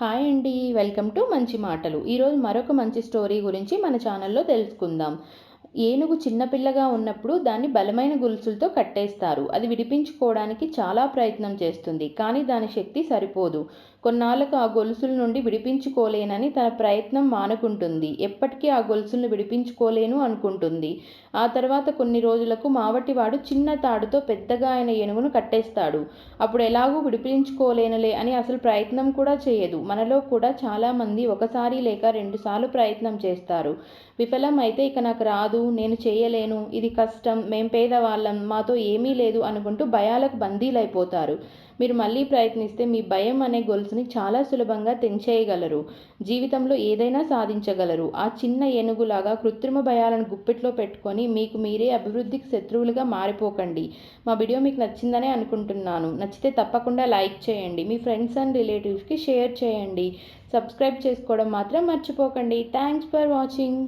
Hi అండి welcome to మంచి మాటలు. ఈరోజు మరొక మంచి స్టోరీ గురించి మన ఛానల్లో తెలుసుకుందాం. ఏనుగు చిన్నపిల్లగా ఉన్నప్పుడు దాన్ని బలమైన గొలుసులతో కట్టేస్తారు. అది విడిపించుకోవడానికి చాలా ప్రయత్నం చేస్తుంది కానీ దాని శక్తి సరిపోదు. కొన్నాళ్ళకు ఆ గొలుసుల నుండి విడిపించుకోలేనని తన ప్రయత్నం మానుకుంటుంది. ఎప్పటికీ ఆ గొలుసులను విడిపించుకోలేను అనుకుంటుంది. ఆ తర్వాత కొన్ని రోజులకు మావటివాడు చిన్న తాడుతో పెద్దగా ఆయన ఏనుగును కట్టేస్తాడు. అప్పుడు ఎలాగూ విడిపించుకోలేనులే అని అసలు ప్రయత్నం కూడా చేయదు. మనలో కూడా చాలామంది ఒకసారి లేక రెండుసార్లు ప్రయత్నం చేస్తారు. విఫలం అయితే ఇక నాకు రాదు నేను చేయలేను ఇది కష్టం మేం పేదవాళ్ళం మాతో ఏమీ లేదు అనుకుంటూ భయాలకు బందీలైపోతారు. మీరు మళ్ళీ ప్రయత్నిస్తే మీ భయం అనే గొలుసుని చాలా సులభంగా తెంచేయగలరు. జీవితంలో ఏదైనా సాధించగలరు. ఆ చిన్న ఏనుగులాగా కృత్రిమ భయాలను గుప్పెట్లో పెట్టుకొని మీకు మీరే అభివృద్ధికి శత్రువులుగా మారిపోకండి. మా వీడియో మీకు నచ్చిందనే అనుకుంటున్నాను. నచ్చితే తప్పకుండా లైక్ చేయండి. మీ ఫ్రెండ్స్ అండ్ రిలేటివ్స్కి షేర్ చేయండి. సబ్స్క్రైబ్ చేసుకోవడం మాత్రం మర్చిపోకండి. Thanks for watching.